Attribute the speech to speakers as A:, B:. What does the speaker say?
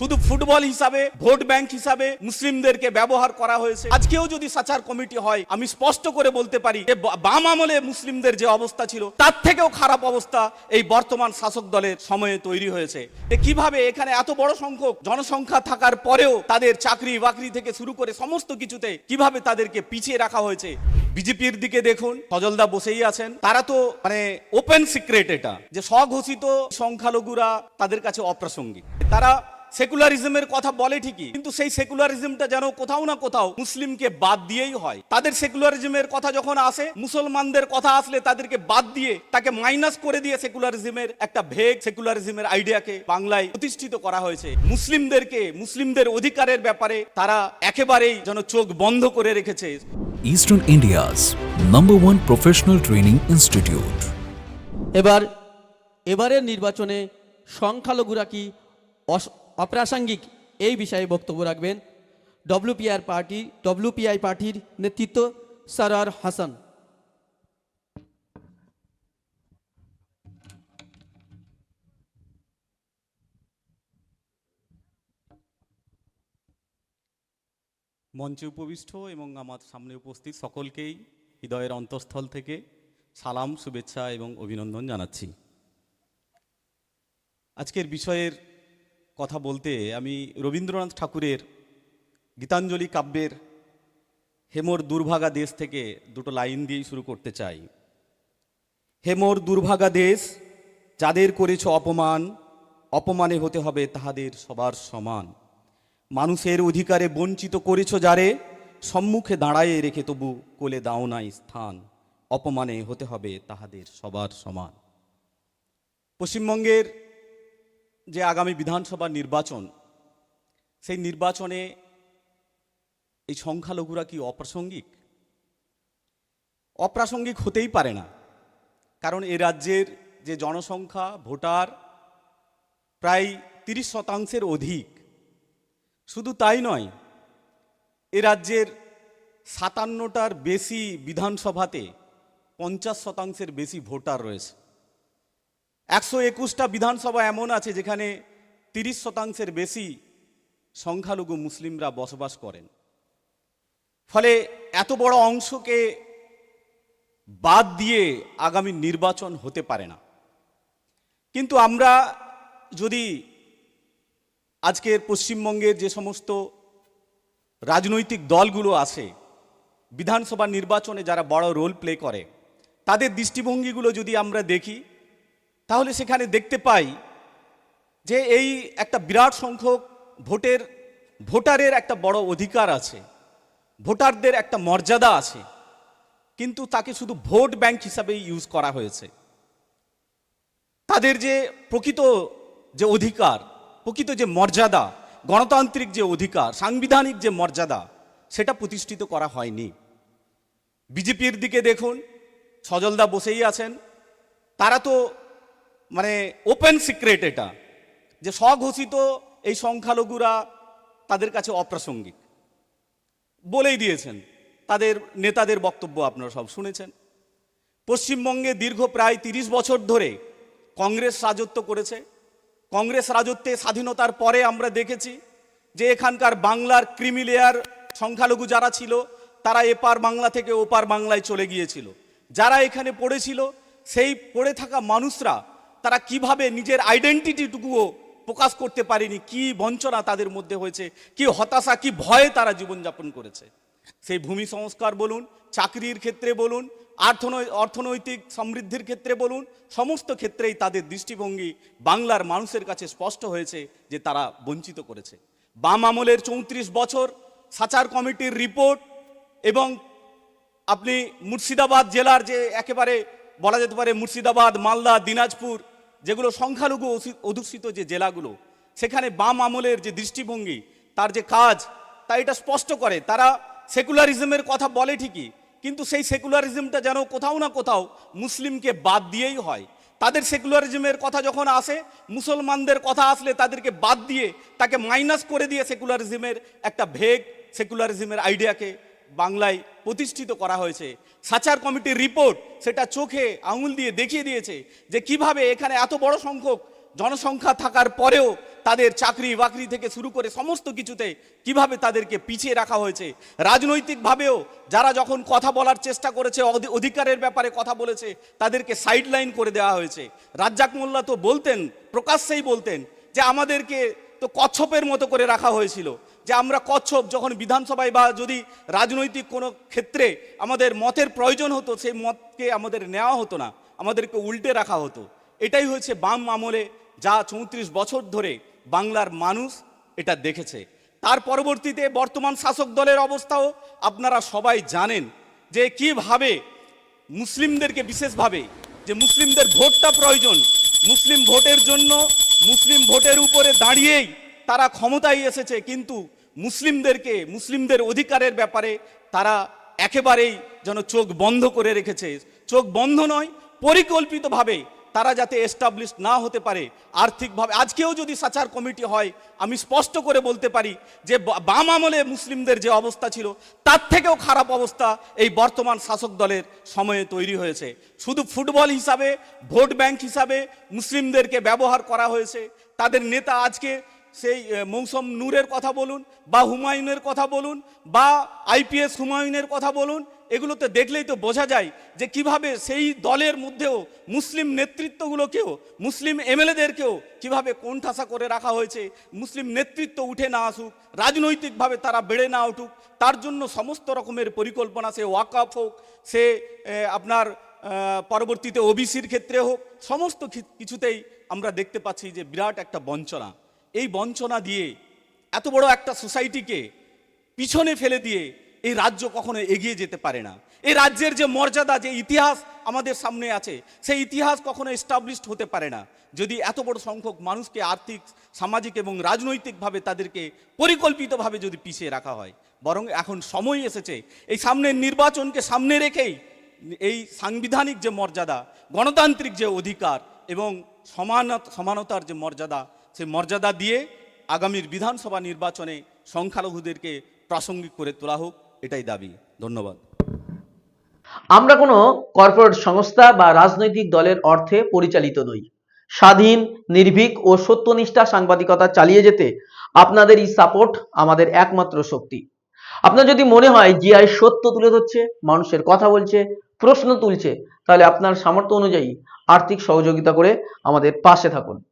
A: শুধু ফুটবল হিসাবে, vote bank হিসাবে মুসলিমদেরকে ব্যবহার করা হয়েছে। আজকেও যদি সাচার কমিটি হয়, আমি স্পষ্ট করে বলতে পারি যে বাম আমলে মুসলিমদের যে অবস্থা ছিল, তার থেকেও খারাপ অবস্থা এই বর্তমান শাসক দলের সময়ে তৈরি হয়েছে। কীভাবে এখানে এত বড় সংখ্যক জনসংখ্যা থাকার পরেও তাদের চাকরি বাকরি থেকে শুরু করে সমস্ত কিছুতে কীভাবে তাদেরকে পিছিয়ে রাখা হয়েছে, বিজেপির দিকে দেখুন, সজলদা বসেই আছেন। তারা তো মানে ওপেন সিক্রেট এটা, যে স্বঘোষিত সংখ্যালঘুরা তাদের কাছে অপ্রাসঙ্গিক। তারা সেকুলারিজমের কথা বলে ঠিকই কিন্তু সেই সেকুলারিজমটা যেন কোথাও না কোথাও মুসলিমকে বাদ দিয়েই হয়। তাদের সেকুলারিজমের কথা যখন আসে মুসলমানদের কথা আসলে তাদেরকে বাদ দিয়ে তাকে মাইনাস করে দিয়ে সেকুলারিজমের একটা ভেগ সেকুলারিজমের আইডিয়াকে বাংলায় প্রতিষ্ঠিত করা হয়েছে। মুসলিমদেরকে মুসলিমদের অধিকারের ব্যাপারে তারা একেবারেই যেন চোখ বন্ধ করে রেখেছে।
B: Eastern India's number one professional training institute
C: এবার এবারের নির্বাচনে সংখ্যালঘুরা কি অস- অপ্রাসঙ্গিক এই বিষয়ে বক্তব্য রাখবেন ডব্লিউপিআর পার্টি ডব্লিউপিআই পার্টির নেতৃত্ব সারার হাসান।
A: মঞ্চে উপবিষ্ট এবং আমার সামনে উপস্থিত সকলকেই হৃদয়ের অন্তঃস্থল থেকে সালাম, শুভেচ্ছা এবং অভিনন্দন জানাচ্ছি। আজকের বিষয়ের কথা বলতে আমি রবীন্দ্রনাথ ঠাকুরের গীতাঞ্জলি কাব্যের হেমর দুর্ভাগা দেশ থেকে দুটো লাইন দিয়েই শুরু করতে চাই। হেমর দুর্ভাগা দেশ, যাদের করেছ অপমান, অপমানে হতে হবে তাহাদের সবার সমান। মানুষের অধিকারে বঞ্চিত করেছ যারে, সম্মুখে দাঁড়ায়ে রেখে তবু কোলে দাও নাই স্থান। অপমানে হতে হবে তাহাদের সবার সমান। পশ্চিমবঙ্গের যে আগামী বিধানসভা নির্বাচন, সেই নির্বাচনে এই সংখ্যালঘুরা কি অপ্রাসঙ্গিক? অপ্রাসঙ্গিক হতেই পারে না। কারণ এ রাজ্যের যে জনসংখ্যা, ভোটার, প্রায় তিরিশ শতাংশের অধিক, শুধু তাই নয়, এ রাজ্যের সাতান্নটার বেশি বিধানসভাতে পঞ্চাশ শতাংশের বেশি ভোটার রয়েছে। একশো একুশটা বিধানসভা এমন আছে যেখানে তিরিশ শতাংশের বেশি সংখ্যালঘু মুসলিমরা বসবাস করেন। ফলে এত বড় অংশকে বাদ দিয়ে আগামী নির্বাচন হতে পারে না। কিন্তু আমরা যদি আজকের পশ্চিমবঙ্গের যে সমস্ত রাজনৈতিক দলগুলো আছে, বিধানসভা নির্বাচনে যারা বড় রোল প্লে করে, তাদের দৃষ্টিভঙ্গিগুলো যদি আমরা দেখি তাহলে সেখানে দেখতে পাই যে এই একটা বিরাট সংখ্যক ভোটের, ভোটারের একটা বড় অধিকার আছে, ভোটারদের একটা মর্যাদা আছে, কিন্তু তাকে শুধু ভোট ব্যাংক হিসাবেই ইউজ করা হয়েছে। তাদের যে প্রকৃত যে অধিকার, প্রকৃত যে মর্যাদা, গণতান্ত্রিক যে অধিকার, সাংবিধানিক যে মর্যাদা, সেটা প্রতিষ্ঠিত করা হয়নি। বিজেপির দিকে দেখুন, সজলদা বসেই আছেন, তারা তো মানে ওপেন সিক্রেট এটা, যে স্বঘোষিত এই সংখ্যালঘুরা তাদের কাছে অপ্রাসঙ্গিক। বলেই দিয়েছেন, তাদের নেতাদের বক্তব্য আপনারা সব শুনেছেন। পশ্চিমবঙ্গে দীর্ঘ প্রায় তিরিশ বছর ধরে কংগ্রেস রাজত্ব করেছে। কংগ্রেস রাজত্বে স্বাধীনতার পরে আমরা দেখেছি যে এখানকার বাংলার ক্রিমিলেয়ার সংখ্যালঘু যারা ছিল, তারা এপার বাংলা থেকে ওপার বাংলায় চলে গিয়েছিল। যারা এখানে পড়েছিল, সেই পড়ে থাকা মানুষরা তারা কীভাবে নিজের আইডেন্টিটিটুকুও প্রকাশ করতে পারেনি, কি বঞ্চনা তাদের মধ্যে হয়েছে, কি হতাশা, কি ভয়ে তারা জীবনযাপন করেছে। সেই ভূমি সংস্কার বলুন, চাকরির ক্ষেত্রে বলুন অর্থনৈ- অর্থনৈতিক সমৃদ্ধির ক্ষেত্রে বলুন, সমস্ত ক্ষেত্রেই তাদের দৃষ্টিভঙ্গি বাংলার মানুষের কাছে স্পষ্ট হয়েছে যে তারা বঞ্চিত করেছে। বাম আমলের চৌত্রিশ বছর সাচার কমিটির রিপোর্ট এবং আপনি মুর্শিদাবাদ জেলার যে একেবারে বলা যেতে পারে মুর্শিদাবাদ, মালদা, দিনাজপুর যেগুলো সংখ্যালঘু অধি- অধ্যুষিত যে জেলাগুলো, সেখানে বাম আমলের যে দৃষ্টিভঙ্গি, তার যে কাজ, তা এটা স্পষ্ট করে। তারা সেকুলারিজমের কথা বলে ঠিকই, কিন্তু সেই সেকুলারিজমটা যেন কোথাও না কোথাও মুসলিমকে বাদ দিয়েই হয়। তাদের সেকুলারিজমের কথা যখন আসে, মুসলমানদের কথা আসলে তাদেরকে বাদ দিয়ে তাকে মাইনাস করে দিয়ে সেকুলারিজমের একটা ভেগ, সেকুলারিজমের আইডিয়াকে বাংলায় প্রতিষ্ঠিত করা হয়েছে। সাচার কমিটির রিপোর্ট সেটা চোখে আঙুল দিয়ে দেখিয়ে দিয়েছে যে কীভাবে এখানে এত বড় সংখ্যক জনসংখ্যা থাকার পরেও তাদের চাকরি বাকরি থেকে শুরু করে সমস্ত কিছুতে কীভাবে তাদেরকে পিছিয়ে রাখা হয়েছে। রাজনৈতিকভাবেও যারা যখন কথা বলার চেষ্টা করেছে অধিকারের ব্যাপারে কথা বলেছে, তাদেরকে সাইডলাইন করে দেওয়া হয়েছে। রাজ্জাক মোল্লা তো বলতেন, প্রকাশ্যেই বলতেন যে আমাদেরকে তো কচ্ছপের মতো করে রাখা হয়েছিল। যে আমরা কচ্ছপ যখন বিধানসভায় বা যদি রাজনৈতিক কোনো ক্ষেত্রে আমাদের মতের প্রয়োজন হতো, সেই মতকে আমাদের নেওয়া হতো না, আমাদেরকে উল্টে রাখা হতো। এটাই হয়েছে বাম আমলে যা চৌত্রিশ বছর ধরে বাংলার মানুষ এটা দেখেছে। তার পরবর্তীতে বর্তমান শাসক দলের অবস্থাও আপনারা সবাই জানেন যে কীভাবে মুসলিমদেরকে বিশেষভাবে যে মুসলিমদের ভোটটা প্রয়োজন, মুসলিম ভোটের জন্য মুসলিম ভোটের উপরে দাঁড়িয়েই তারা ক্ষমতায় এসেছে, কিন্তু মুসলিমদেরকে, মুসলিমদের অধিকারের ব্যাপারে তারা একেবারেই যেন চোখ বন্ধ করে রেখেছে। চোখ বন্ধ নয়, পরিকল্পিতভাবে তারা যাতে এস্টাবলিশ না হতে পারে, আর্থিকভাবে। আজকেও যদি সাচার কমিটি হয়, আমি স্পষ্ট করে বলতে পারি যে বাম আমলে মুসলিমদের যে অবস্থা ছিল, তার থেকেও খারাপ অবস্থা এই বর্তমান শাসক দলের সময়ে তৈরি হয়েছে। শুধু ফুটবল হিসাবে, ভোট ব্যাংক হিসাবে মুসলিমদেরকে ব্যবহার করা হয়েছে। তাদের নেতা আজকে সেই মৌসম নূরের কথা বলুন, বা হুমায়ুনের কথা বলুন, বা আইপিএস হুমায়ুনের কথা বলুন, এগুলোতে দেখলেই তো বোঝা যায় যে কীভাবে সেই দলের মধ্যেও মুসলিম নেতৃত্বগুলোকেও, মুসলিম এমএলএদেরকেও কীভাবে কোণঠাসা করে রাখা হয়েছে, মুসলিম নেতৃত্ব উঠে না আসুক, রাজনৈতিকভাবে তারা বেড়ে না উঠুক, তার জন্য সমস্ত রকমের পরিকল্পনা সে ওয়াকআপ হোক, সে আপনার পরবর্তীতে ওবিসির ক্ষেত্রে হোক, সমস্ত কিছুতেই আমরা দেখতে পাচ্ছি যে বিরাট একটা বঞ্চনা। এই বঞ্চনা দিয়ে, এত বড় একটা সোসাইটিকে পিছনে ফেলে দিয়ে এই রাজ্য কখনো এগিয়ে যেতে পারে না। এই রাজ্যের যে মর্যাদা, যে ইতিহাস আমাদের সামনে আছে, সেই ইতিহাস কখনো এস্টাবলিশড হতে পারে না। যদি এত বড় সংখ্যক মানুষকে আর্থিক, সামাজিক এবং রাজনৈতিকভাবে তাদেরকে পরিকল্পিতভাবে যদি পিছিয়ে রাখা হয়, বরং এখন সময় এসেছে, এই সামনের নির্বাচনকে সামনে রেখেই এই সাংবিধানিক যে মর্যাদা, গণতান্ত্রিক যে অধিকার এবং সমানত, সমানতার যে মর্যাদা সেই মর্যাদা দিয়ে আগামীর বিধানসভা নির্বাচনে সংখ্যালঘুদেরকে প্রাসঙ্গিক করে তোলা হোক, এটাই দাবি। ধন্যবাদ।
D: আমরা কোনো কর্পোরেট সংস্থা বা রাজনৈতিক দলের অর্থে পরিচালিত নই। স্বাধীন, নির্ভীক ও সত্যনিষ্ঠা সাংবাদিকতা চালিয়ে যেতে আপনাদের এই সাপোর্ট আমাদের একমাত্র শক্তি। আপনার যদি মনে হয় জিআই সত্য তুলে ধরছে, মানুষের কথা বলছে, প্রশ্ন তুলছে, তাহলে আপনার সামর্থ্য অনুযায়ী আর্থিক সহযোগিতা করে আমাদের পাশে থাকুন।